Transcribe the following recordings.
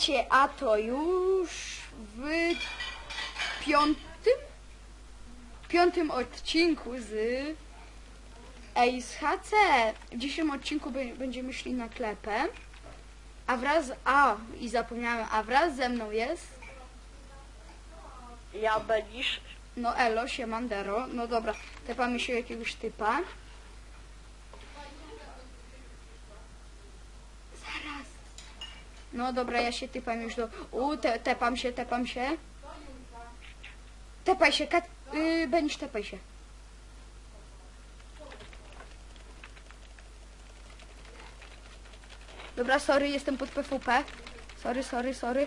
Witajcie, a to już w piątym, piątym odcinku z Ace HC. W dzisiejszym odcinku będziemy szli na klepę. A wraz, a i zapomniałem, a wraz ze mną jest, Ja będziesz. no Elo, siemandero, no dobra, tepamy się jakiegoś typa. No dobra, ja się typam już do... U, te, tepam się, tepam się. Tepaj się, kat... Yy, Benisz, tepaj się. Dobra, sorry, jestem pod PvP. Sorry, sorry, sorry.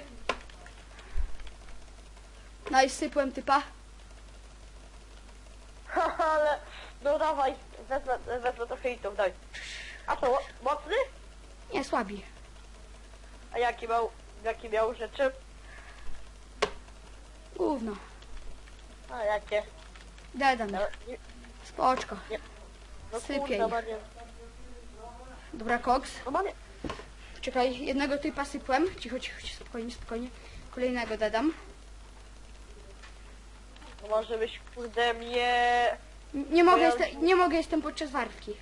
No i sypłem typa. Ale. No dawaj, wezmę, wezmę trochę hitów, daj. A to mocny? Nie, słabi. A jaki miał, jaki miał rzeczy? Gówno. A jakie? Daj mnie. No, nie- Spoczko. no nie. Dobra, koks. No. Czekaj, jednego typa sypłem. Cicho, cicho, cicho, spokojnie, spokojnie. Kolejnego dodam. No może byś kurde mnie... N- Nie mogę, ja- jestem, nie mogę, jestem podczas warki.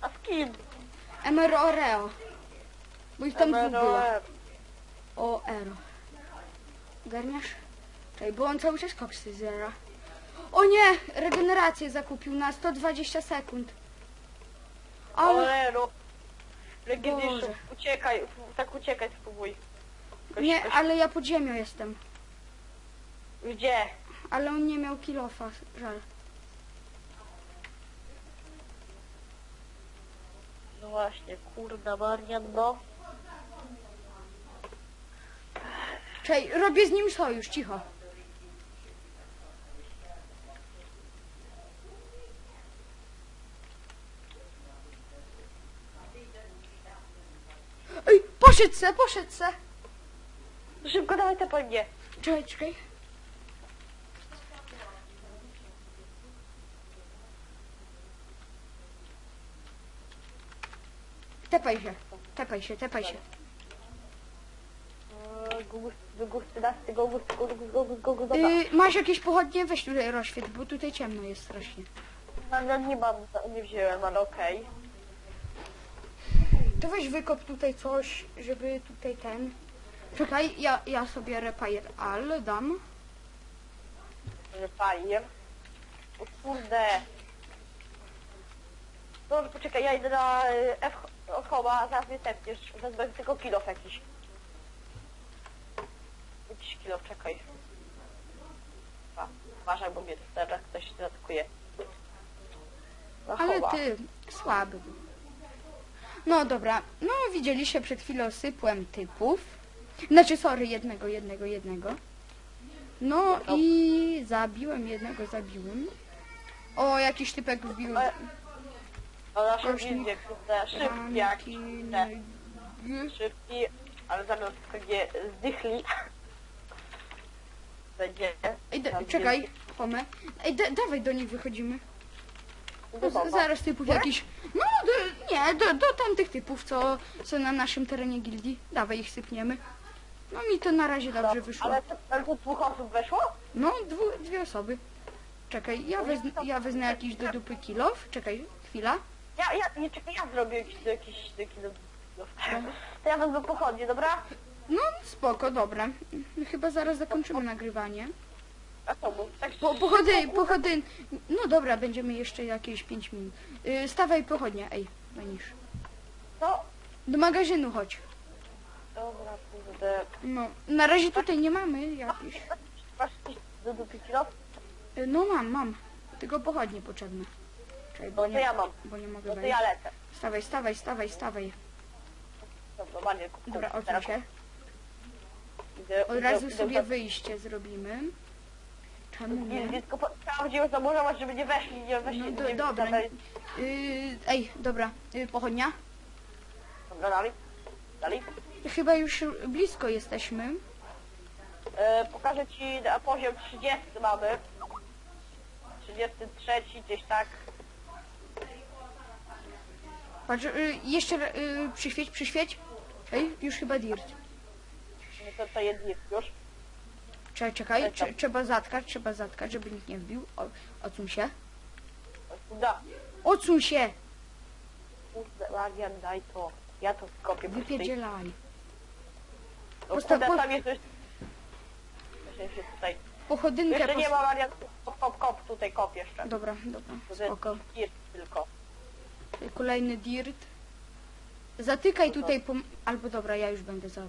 A z kim? Emero Oreo. Bo ich tam dwóch było. O, Ero. Garniasz? Czekaj, bo on cały czas koksy zera. O nie! Regenerację zakupił na 120 sekund. Ale... Ale no. Boże. uciekaj, tak uciekać spróbuj. Ktoś- Nie, ktoś- ale ja pod ziemią jestem. Gdzie? Ale on nie miał kilofa, żal. No właśnie, kurda Marian, no. Czekaj, robię z nim sojusz, cicho. Ej, poszedł se, poszedł se. Szybko dawaj te po mnie. Czekaj, czekaj. Tepaj się, tepaj się, tepaj się. Gugus, gugus, 13, gugus, gugus, gugus, gugus, dobra. Yy, masz jakieś pochodnie? Weź tutaj rozświet, bo tutaj ciemno jest strasznie. No, no nie mam, nie wziąłem, ale okej. To weź wykop tutaj coś, żeby tutaj ten... Czekaj, ja, ja sobie repair all dam. Okay. Fajnie. O kurde. No poczekaj, ja idę na y, F Homa, zaraz mnie tepniesz. Wezmę tylko kilof jakiś. Kilof, czekaj. A, uważaj, bo mnie teraz ktoś zaatakuje. Na Ale ty, słaby. był. No dobra, no widzieliście przed chwilą sypłem typów. Znaczy, sorry, jednego, jednego, jednego. No i zabiłem jednego, zabiłem. O, jakiś typek wbił. Ale- A nasze kurde, szybki jak Ranki, te. no szybki, ale zamiast pewnie zdychli. Będzie. Ej, da, tam czekaj, Home. Ej, da, dawaj do nich wychodzimy. Do Z, zaraz typów Nie? jakiś. No, do, nie, do, do tamtych typów, co są na naszym terenie gildii. Dawaj ich sypniemy. No mi to na razie dobrze wyszło. Ale, to- to dwóch osób weszło? No, dwu, dwie osoby. Czekaj, ja, wezmę, ja wezmę jakiś do dupy kilof. Czekaj, chwila. Ja, ja, nie czekaj, ja zrobię jakiś, jakiś taki no, no, To ja wezmę pochodnie, dobra? No, spoko, dobra. Chyba zaraz zakończymy nagrywanie. A co, bo tak Po, pochody, pochody. No dobra, będziemy jeszcze jakieś 5 minut. Yy, stawaj pochodnie, ej, Manisz. No, Do magazynu chodź. dobra, kurde. No, na razie tutaj nie mamy jakichś. Masz do dupy kilo? Y, No mam, mam. Tylko pochodnie potrzebne. Czekaj, bo No to nie, ja mam. bo nie mogę No to wejść. ja lecę. Stawaj, stawaj, stawaj, stawaj. Dobra, Manię, kup, Dobra, odsuń się. Idę, Od idę- razu idę sobie wyjście zrobimy. Czemu Nie, nie? nie, tylko po- trzeba będzie zamurować, żeby nie weszli, nie weszli. No nie, do, dobra. Dobra, Yy, ej, dobra, yy, pochodnia. dobra dalej. Dalej. Chyba już blisko jesteśmy. E, pokażę ci na poziom 30 mamy. 33 gdzieś tak. Patrz, y, jeszcze y, przyświeć, przyświeć. Ej, już chyba dirt. Nie to, to jedni już. Czekaj, czekaj, Czekam. trze- trzeba zatkać, trzeba zatkać, żeby nikt nie wbił. O, odsuń się. Da. Odsuń się! Kurde, daj to. Ja to skopię. po Wypierdzielaj. O Posta- kurde, po- tam jest coś... Się tutaj... Pochodynkę Jeszcze nie ma Marian, kop, kop, kop, tutaj kop jeszcze. Dobra, dobra, spoko. Jest tylko. Kolejny dirt. Zatykaj tutaj pom... Albo dobra, ja już będę za...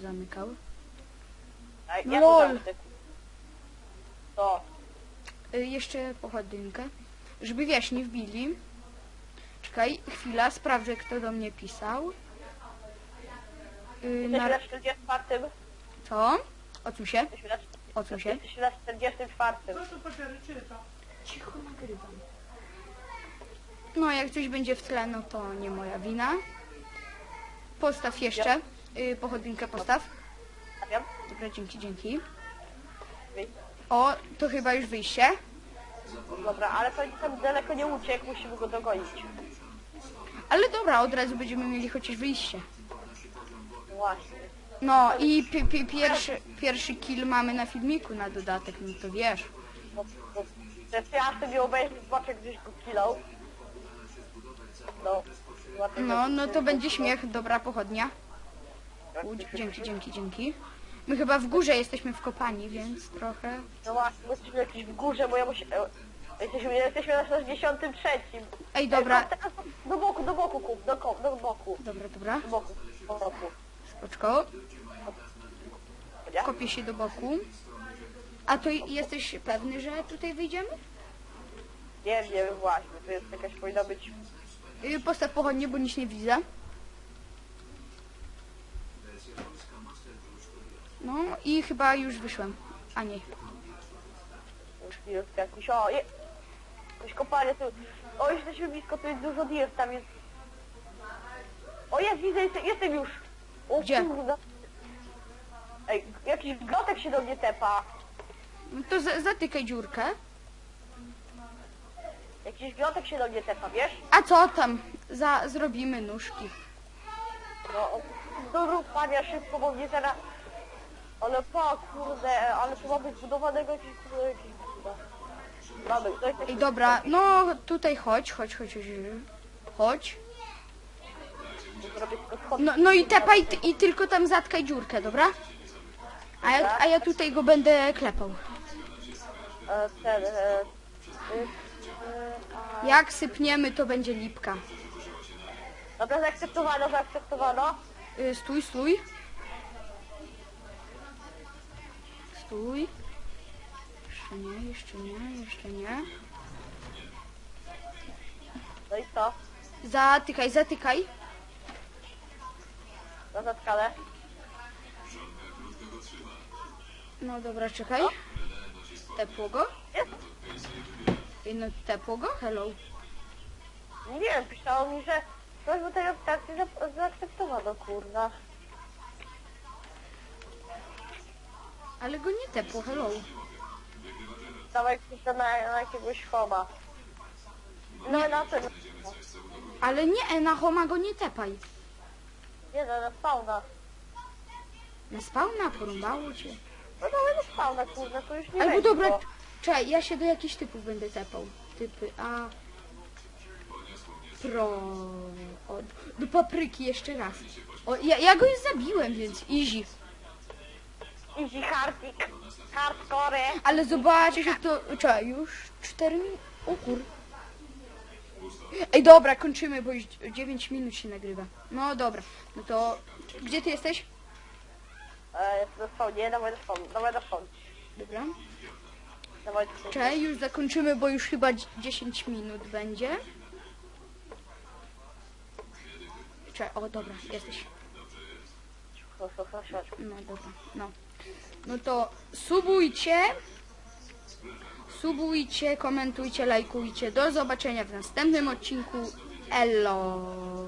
zamykał. No ja lol. to. Y, jeszcze pochodynkę. Żeby wiesz, nie wbili. Czekaj, chwila, sprawdzę kto do mnie pisał. Y, Jesteśmy na... na 44. Co? Odsuń się, Jesteśmy na, odsuń się. jesteśmy na 44. Cicho nagrywam. No, jak coś będzie w tle, no to nie moja wina. Postaw jeszcze. Y, pochodynkę postaw. Stawiam. Dobra, dzięki, dzięki. Wyjdź. O, to chyba już wyjście. Dobra, ale to tam daleko nie uciekł, musimy go dogonić. Ale dobra, od razu będziemy mieli chociaż wyjście. Właśnie. No i pi pi pierwszy, pierwszy kill mamy na filmiku na dodatek, no to wiesz. Bo, bo, że ja sobie obejrzę, zobaczę gdzieś go kilał. No. zobaczę, No, jak- no to będzie śmiech, dobra pochodnia. U, dzięki, dzięki, dzięki. My chyba w górze jesteśmy wkopani, więc trochę... No właśnie, my jesteśmy jakieś w górze, bo ja muszę... e, Jesteśmy, jesteśmy na 63. Ej, dobra, Ej, teraz do boku, do boku kup, do, ko- do boku. dobra, dobra. Do boku, do boku. Spoczko. Kopię się do boku. A to jesteś pewny, że tutaj wyjdziemy? Nie wiem, nie wiem właśnie, to jest jakaś powinna być... Y, Postaw pochodnie, bo nic nie widzę. No i chyba już wyszłem. A nie. Jest jakiś... O, je... Jakieś kopalnie tu... O, jesteśmy blisko, tu jest dużo dirt, tam jest... O, jest, widzę, jestem, jestem już! O, Gdzie? Kurde. Ej, jakiś grotek się do mnie tepa. No to za- zatykaj dziurkę. Jakiś grotek się do mnie tepa, wiesz? A co tam? Za, zrobimy nóżki. No, do rupania szybko, bo mnie teraz... Ale pa, kurde, ale tu ma być zbudowanego jakiś... kurde, jakiś kurde. Mamy, to jest Ej, dobra, no tutaj chodź, chodź, chodź, chodź. Chodź. Zrobię tylko schody. No, no i tepaj ty- i tylko tam zatkaj dziurkę, dobra? A ja, a ja tutaj go będę klepał. E, ten, e, e, e, Jak sypniemy, to będzie lipka. Dobra, zaakceptowano, zaakceptowano. Y, Stój, stój. Stój. Jeszcze nie, jeszcze nie, jeszcze nie. No i co? Zatykaj, zatykaj. Zatkane. No dobra, czekaj. Tepło go? Jest? Ej, No tepło go? Hello. Nie wiem, pisało mi, że coś do tej optacji za- zaakceptowano, kurna. Ale go nie tepło, hello. Dawaj piszę na, na jakiegoś choma. No na ten. Ale nie, na homa go nie tepaj. Nie no, na spawna. Na spawna porąbało cię. No dawaj na spawna, kurna, to już nie Albo będzie, dobra, bo- czekaj, ja się do jakichś typów będę tepał. Typy A. Pro. O, do papryki jeszcze raz. O, ja, ja go już zabiłem, więc easy. Easy hardик. Hardcore. Ale zobaczcie, że to... Czekaj, już 4 minuty. O kur... Ej, dobra, kończymy, bo już 9 minut się nagrywa. No dobra, no to... Gdzie ty jesteś? E, na spawnie, dawaj spawn, dawaj na spawn. Dobra. Dawaj. Czekaj, już zakończymy, bo już chyba 10 minut będzie. Czekaj, o dobra, jesteś. No dobra, no. No to subujcie. Subujcie, komentujcie, lajkujcie. Do zobaczenia w następnym odcinku. Elo.